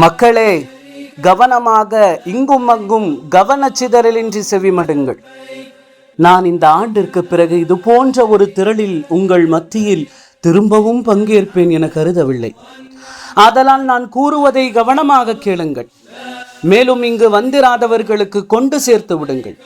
மக்களே கவனமாக இங்கும் அங்கும் கவனச்சிதறலின்றி செவிமடுங்கள். நான் இந்த ஆண்டிற்கு பிறகு இது போன்ற ஒரு திரளில் உங்கள் மத்தியில் திரும்பவும் பங்கேற்பேன் என கருதவில்லை. ஆதலால் நான் கூறுவதை கவனமாக கேளுங்கள். மேலும் இங்கு வந்திராதவர்களுக்கு கொண்டு சேர்த்து விடுங்கள்.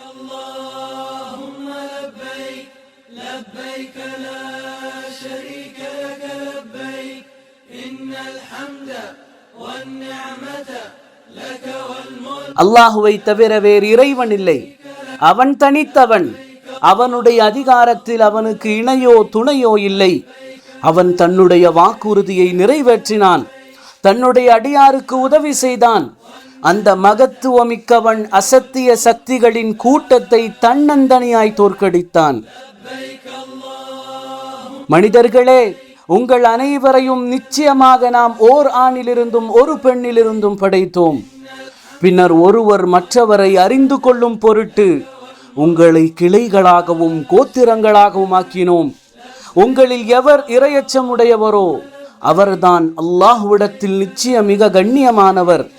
அல்லாஹுவை தவிர வேறு இறைவன் இல்லை. அவன் தனித்தவன். அவனுடைய அதிகாரத்தில் அவனுக்கு இணையோ துணையோ இல்லை. அவன் தன்னுடைய வாக்குறுதியை நிறைவேற்றினான். தன்னுடைய அடியாருக்கு உதவி செய்தான். அந்த மகத்துவமிக்கவன் அசத்திய சக்திகளின் கூட்டத்தை தன்னந்தனியாய் தோற்கடித்தான். மனிதர்களே உங்கள் அனைவரையும் நிச்சயமாக நாம் ஓர் ஆணிலிருந்தும் ஒரு பெண்ணிலிருந்தும் படைத்தோம். பின்னர் ஒருவர் மற்றவரை அறிந்து கொள்ளும் பொருட்டு உங்களை கிளைகளாகவும் கோத்திரங்களாகவும் ஆக்கினோம். உங்களில் எவர் இரையச்சமுடையவரோ அவர்தான் அல்லாஹ்விடத்தில் நிச்சயம் மிக கண்ணியமானவர்.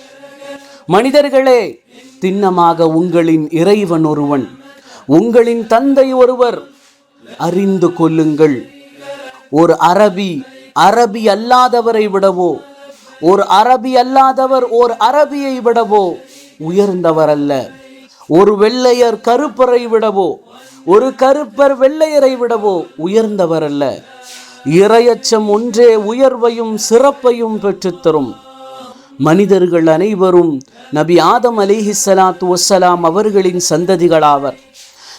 மனிதர்களே திண்ணமாக உங்களின் இறைவன் ஒருவன். உங்களின் தந்தை ஒருவர் அறிந்து கொள்ளுங்கள். ஒரு அரபி அரபி அல்லாதவரை விடவோ ஒரு அரபி அல்லாதவர் ஓர் அரபியை விடவோ உயர்ந்தவர் அல்ல. ஒரு வெள்ளையர் கருப்பரை விடவோ ஒரு கருப்பர் வெள்ளையரை விடவோ உயர்ந்தவர் அல்ல. இரையச்சம் ஒன்றே உயர்வையும் சிறப்பையும் பெற்றுத்தரும். மனிதர்கள் அனைவரும் நபி ஆதம் அலிஹி சலாத்து வசலாம் அவர்களின் சந்ததிகளாவர்.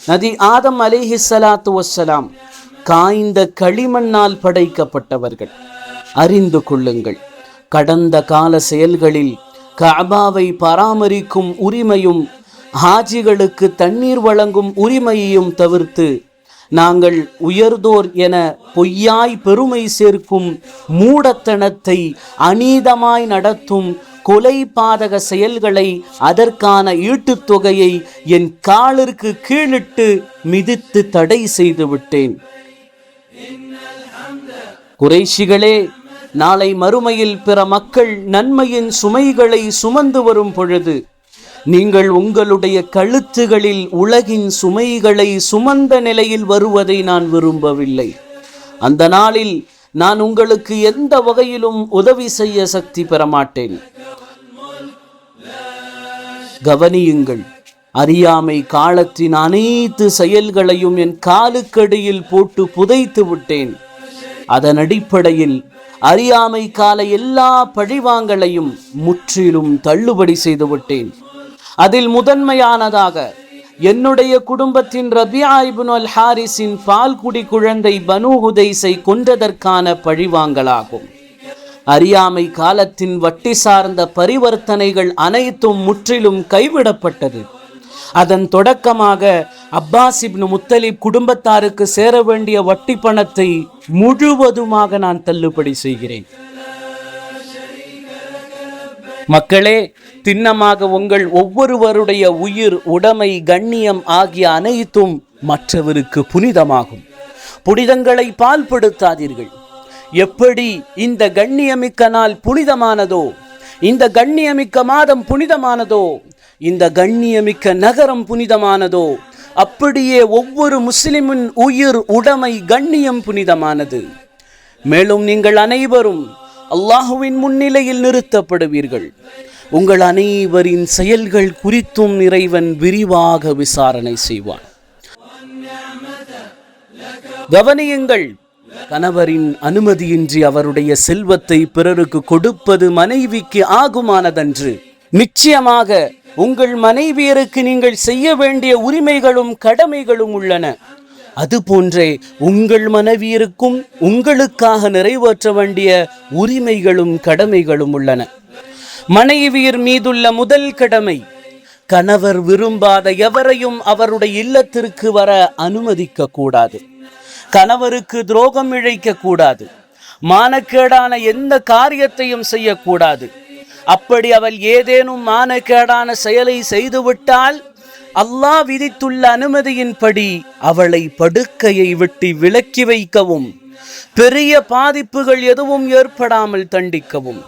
நதி ஆதம் அலிஹி சலாத்து வசலாம் காய்ந்த களிமண்ணால் படைக்கப்பட்டவர்கள். அறிந்து கொள்ளுங்கள். கடந்த கால செயல்களில் கபாவை பராமரிக்கும் உரிமையும் ஹாஜிகளுக்கு தண்ணீர் வழங்கும் உரிமையையும் தவிர்த்து நாங்கள் உயர்தோர் என பொய்யாய் பெருமை சேர்க்கும் மூடத்தனத்தை அநீதமாய் நடத்தும் கொலை பாதக செயல்களை அதற்கான ஈட்டுத் தொகையை என் காலிற்கு கீழிட்டு மிதித்து தடை செய்து விட்டேன் குறைஷிகளே நாளை மறுமையில் பிற மக்கள் நன்மையின் சுமைகளை சுமந்து வரும் பொழுது நீங்கள் உங்களுடைய கழுத்துகளில் உலகின் சுமைகளை சுமந்த நிலையில் வருவதை நான் விரும்பவில்லை. அந்த நாளில் நான் உங்களுக்கு எந்த வகையிலும் உதவி செய்ய சக்தி பெற மாட்டேன். கவனியுங்கள் அறியாமை காலத்தின் அனைத்து செயல்களையும் என் காலுக்கடியில் போட்டு புதைத்து விட்டேன். அதன் அடிப்படையில் அறியாமை கால எல்லா பழிவாங்களையும் முற்றிலும் தள்ளுபடி செய்து விட்டேன். அதில் முதன்மையானதாக என்னுடைய குடும்பத்தின் ரபியா இபுன் அல் ஹாரிஸின் பால்குடி குழந்தை பனு ஹுதைஸை கொன்றதற்கான பழிவாங்கலாகும். அறியாமை காலத்தின் வட்டி சார்ந்த பரிவர்த்தனைகள் அனைத்தும் முற்றிலும் கைவிடப்பட்டது. அதன் தொடக்கமாக அப்பாஸ் இப்னு முத்தலிப் குடும்பத்தாருக்கு சேர வேண்டிய வட்டி பணத்தை முழுவதுமாக நான் தள்ளுபடி செய்கிறேன். மக்களே திண்ணமாக உங்கள் ஒவ்வொருவருடைய உயிர் உடைமை கண்ணியம் ஆகிய அனைத்தும் மற்றவருக்கு புனிதமாகும். புனிதங்களை பால்படுத்தாதீர்கள். எப்படி இந்த கண்ணியமிக்க நாள் புனிதமானதோ இந்த கண்ணியமிக்க மாதம் புனிதமானதோ இந்த கண்ணியமிக்க நகரம் புனிதமானதோ? அப்படியே ஒவ்வொரு முஸ்லிமின் உயிர் உடைமை கண்ணியம் புனிதமானது. மேலும் நீங்கள் அனைவரும் அல்லாஹுவின் முன்னிலையில் நிறுத்தப்படுவீர்கள். உங்கள் அனைவரின் செயல்கள் குறித்தும் இறைவன் விரிவாக விசாரணை செய்வான். கவனியுங்கள் கணவரின் அனுமதியின்றி அவருடைய செல்வத்தை பிறருக்கு கொடுப்பது மனைவிக்கு ஆகுமானதன்று. நிச்சயமாக உங்கள் மனைவியருக்கு நீங்கள் செய்ய வேண்டிய உரிமைகளும் கடமைகளும் உள்ளன. அதுபோன்றே உங்கள் மனைவியருக்கும் உங்களுக்காக நிறைவேற்ற வேண்டிய உரிமைகளும் கடமைகளும் உள்ளன. மனைவியர் மீதுள்ள முதல் கடமை கணவர் விரும்பாத எவரையும் அவருடைய இல்லத்திற்கு வர அனுமதிக்க கூடாது கணவருக்கு துரோகம் இழைக்க கூடாது மானக்கேடான எந்த காரியத்தையும் செய்யக்கூடாது. அப்படி அவள் ஏதேனும் மானக்கேடான செயலை செய்துவிட்டால் அல்லாஹ் விதித்துள்ள அனுமதியின்படி அவளை படுக்கையை விட்டு விலக்கி வைக்கவும் பெரிய பாதிப்புகள் எதுவும் ஏற்படாமல் தண்டிக்கவும்.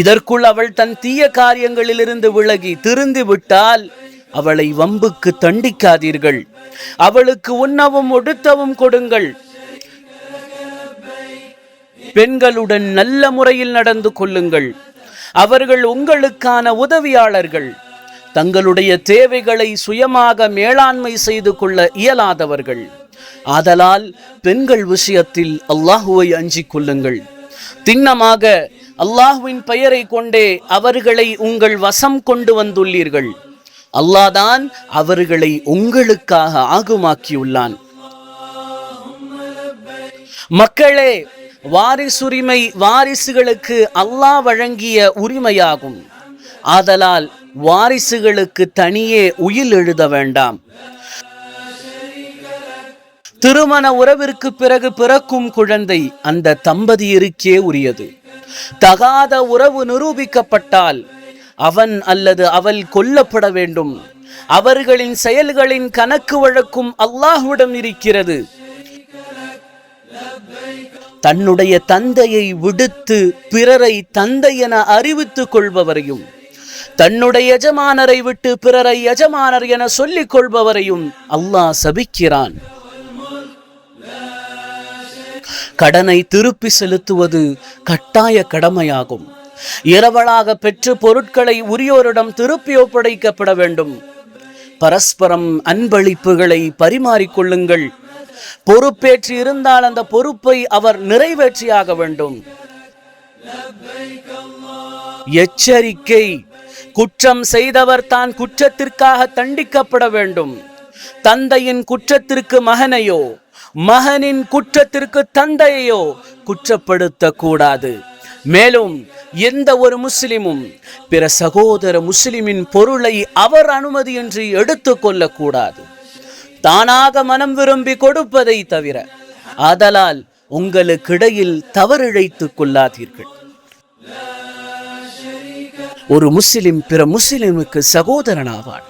இதற்குள் அவள் தன் தீய காரியங்களிலிருந்து விலகி திருந்து விட்டால் அவளை வம்புக்கு தண்டிக்காதீர்கள். அவளுக்கு உண்ணவும் ஒடுத்தவும் கொடுங்கள். பெண்களுடன் நல்ல முறையில் நடந்து கொள்ளுங்கள். அவர்கள் உங்களுக்கான உதவியாளர்கள். தங்களுடைய தேவைகளை சுயமாக மேலாண்மை செய்து கொள்ள இயலாதவர்கள். ஆதலால் பெண்கள் விஷயத்தில் அல்லாஹுவை அஞ்சிக் கொள்ளுங்கள். திண்ணமாக அல்லாஹுவின் பெயரை கொண்டே அவர்களை உங்கள் வசம் கொண்டு வந்துள்ளீர்கள். அல்லாதான் அவர்களை உங்களுக்காக ஆகுமாக்கியுள்ளான். மக்களே வாரிசுரிமை வாரிசுகளுக்கு அல்லாஹ் வழங்கிய உரிமையாகும். ஆதலால் வாரிசுகளுக்கு தனியே உயில் எழுத வேண்டாம். திருமண உறவிற்கு பிறகு பிறக்கும் குழந்தை அந்த தம்பதியருக்கே உரியது. தகாத உறவு நிரூபிக்கப்பட்டால் அவன் அல்லது அவள் கொல்லப்பட வேண்டும். அவர்களின் செயல்களின் கணக்கு வழக்கும் அல்லாஹ்விடம் இருக்கிறது. தன்னுடைய தந்தையை விடுத்து பிறரை தந்தை என அறிவித்துக் கொள்பவரையும் தன்னுடைய எஜமானரை விட்டு பிறரை எஜமானர் என சொல்லிக் கொள்பவரையும் அல்லாஹ் சபிக்கிறான். கடனை திருப்பி செலுத்துவது கட்டாய கடமையாகும். இரவலாக பெற்று பொருட்களை உரியோரிடம் திருப்பி ஒப்படைக்கப்பட வேண்டும். பரஸ்பரம் அன்பளிப்புகளை பரிமாறிக்கொள்ளுங்கள் பொறுப்பேற்று இருந்தால் அந்த பொறுப்பை அவர் நிறைவேற்றியாக வேண்டும். எச்சரிக்கை. குற்றம் செய்தவர் தான் குற்றத்திற்காக தண்டிக்கப்பட வேண்டும். தந்தையின் குற்றத்திற்கு மகனையோ மகனின் குற்றத்திற்கு தந்தையையோ குற்றப்படுத்த கூடாது மேலும் எந்த ஒரு முஸ்லிமும் பிற சகோதர முஸ்லிமின் பொருளை அவர் அனுமதியின்றி எடுத்துக்கொள்ளக்கூடாது கூடாது தானாக மனம் விரும்பி கொடுப்பதை தவிர ஆதலால் உங்களுக்கிடையில் தவறிழைத்துக் கொள்ளாதீர்கள். ஒரு முஸ்லிம் பிற முஸ்லிமுக்கு சகோதரனாவான்.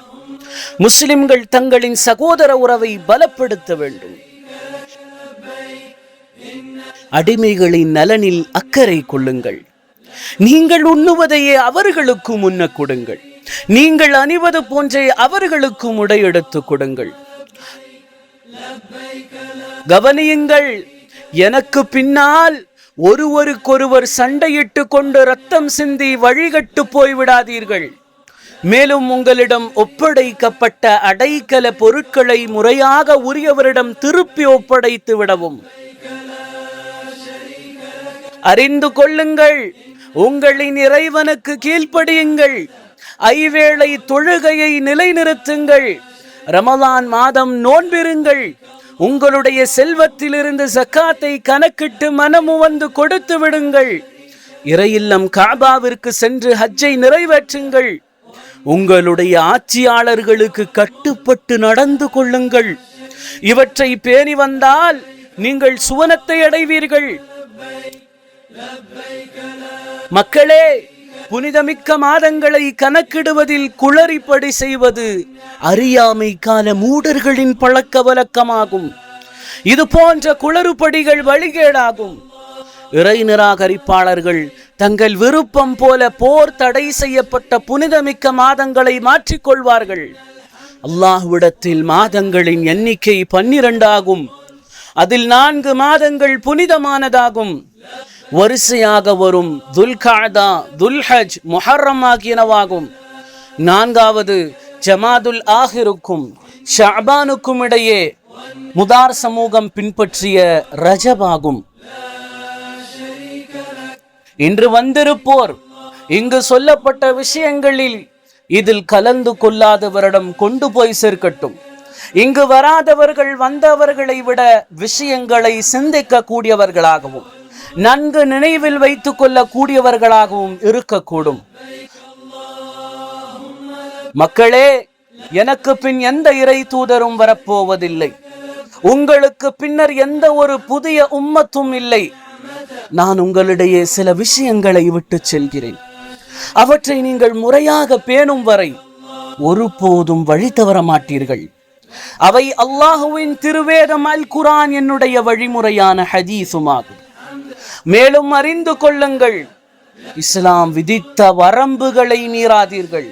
முஸ்லிம்கள் தங்களின் சகோதர உறவை பலப்படுத்த வேண்டும். அடிமைகளின் நலனில் அக்கறை கொள்ளுங்கள். நீங்கள் உண்ணுவதையே அவர்களுக்கும் உண்ண கொடுங்கள். நீங்கள் அணிவது போன்றே அவர்களுக்கும் உடையெடுத்து கொடுங்கள். கவனியுங்கள் எனக்கு பின்னால் ஒருவருக்கொருவர் சண்டையிட்டு கொண்டு ரத்தம் சிந்தி வழிகட்டு போய்விடாதீர்கள். மேலும் உங்களிடம் ஒப்படைக்கப்பட்ட அடைக்கல பொருட்களை முறையாக உரியவரிடம் திருப்பி ஒப்படைத்து விடவும். அறிந்து கொள்ளுங்கள் உங்களின் இறைவனுக்கு கீழ்ப்படியுங்கள் ஐவேளை தொழுகையை நிலைநிறுத்துங்கள். ரமலான் மாதம் நோன்பிருங்கள். உங்களுடைய செல்வத்திலிருந்து சக்காத்தை கணக்கிட்டு மனமு வந்து கொடுத்து விடுங்கள். இறையில்லம் காபாவிற்கு சென்று ஹஜ்ஜை நிறைவேற்றுங்கள். உங்களுடைய ஆட்சியாளர்களுக்கு கட்டுப்பட்டு நடந்து கொள்ளுங்கள். இவற்றை பேணி வந்தால் நீங்கள் சுவனத்தை அடைவீர்கள். மக்களே புனிதமிக்க மாதங்களை கணக்கிடுவதில் குளறிப்படி செய்வது அறியாமை கால மூடர்களின் பழக்க வழக்கமாகும். இது போன்ற குளறுபடிகள் வழிகேடாகும். இறை நிராகரிப்பாளர்கள் தங்கள் விருப்பம் போல போர் தடை செய்யப்பட்ட புனிதமிக்க மாதங்களை மாற்றிக்கொள்வார்கள். அல்லாஹ்விடத்தில் மாதங்களின் எண்ணிக்கை பன்னிரண்டாகும். அதில் நான்கு மாதங்கள் புனிதமானதாகும். வரிசையாக வரும் துல்காதா துல்ஹஜ் முஹர்ரம் ஆகியனவாகும் நான்காவது ஜமாதுல் ஆஹிருக்கும் ஷாபானுக்கும் இடையே முதார் சமூகம் பின்பற்றிய ரஜபாகும். இன்று வந்திருப்போர் இங்கு சொல்லப்பட்ட விஷயங்களில் இதில் கலந்து கொள்ளாதவரிடம் கொண்டு போய் சேர்க்கட்டும். இங்கு வராதவர்கள் வந்தவர்களை விட விஷயங்களை சிந்திக்க கூடியவர்களாகவும் நன்கு நினைவில் வைத்துக் கொள்ளக்கூடியவர்களாகவும் இருக்கக்கூடும். மக்களே எனக்கு பின் எந்த இறை தூதரும் வரப்போவதில்லை. உங்களுக்கு பின்னர் எந்த ஒரு புதிய உம்மத்தும் இல்லை. நான் உங்களிடையே சில விஷயங்களை விட்டு செல்கிறேன். அவற்றை நீங்கள் முறையாக பேணும் வரை ஒருபோதும் வழி தவற மாட்டீர்கள். அவை அல்லாஹுவின் திருவேதம் அல் குரான் என்னுடைய வழிமுறையான ஹதீசுமாகும் மேலும் அறிந்து கொள்ளுங்கள். இஸ்லாம் விதித்த வரம்புகளை மீறாதீர்கள்.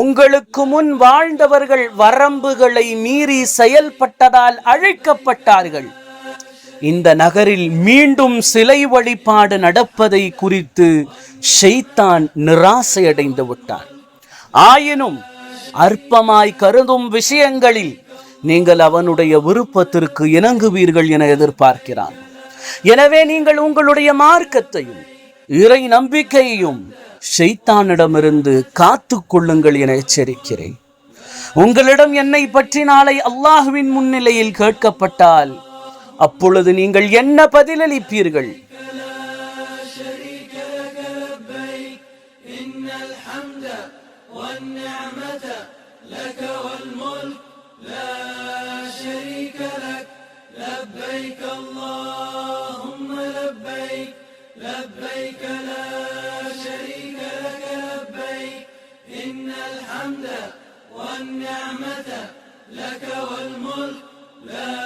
உங்களுக்கு முன் வாழ்ந்தவர்கள் வரம்புகளை மீறி செயல்பட்டதால் அழைக்கப்பட்டார்கள். இந்த நகரில் மீண்டும் சிலை வழிபாடு நடப்பதை குறித்து ஷெய்தான் நிராசையடைந்து விட்டான் ஆயினும் அற்பமாய் கருதும் விஷயங்களில் நீங்கள் அவனுடைய விருப்பத்திற்கு இணங்குவீர்கள் என எதிர்பார்க்கிறான். எனவே நீங்கள் உங்களுடைய மார்க்கத்தையும் இறை நம்பிக்கையையும் ஷெய்தானிடமிருந்து காத்து கொள்ளுங்கள் என எச்சரிக்கிறேன். உங்களிடம் என்னை பற்றி நாளை அல்லாஹுவின் முன்னிலையில் கேட்கப்பட்டால் அப்பொழுது நீங்கள் என்ன பதிலளிப்பீர்கள்? والنعمة لك والملك. لا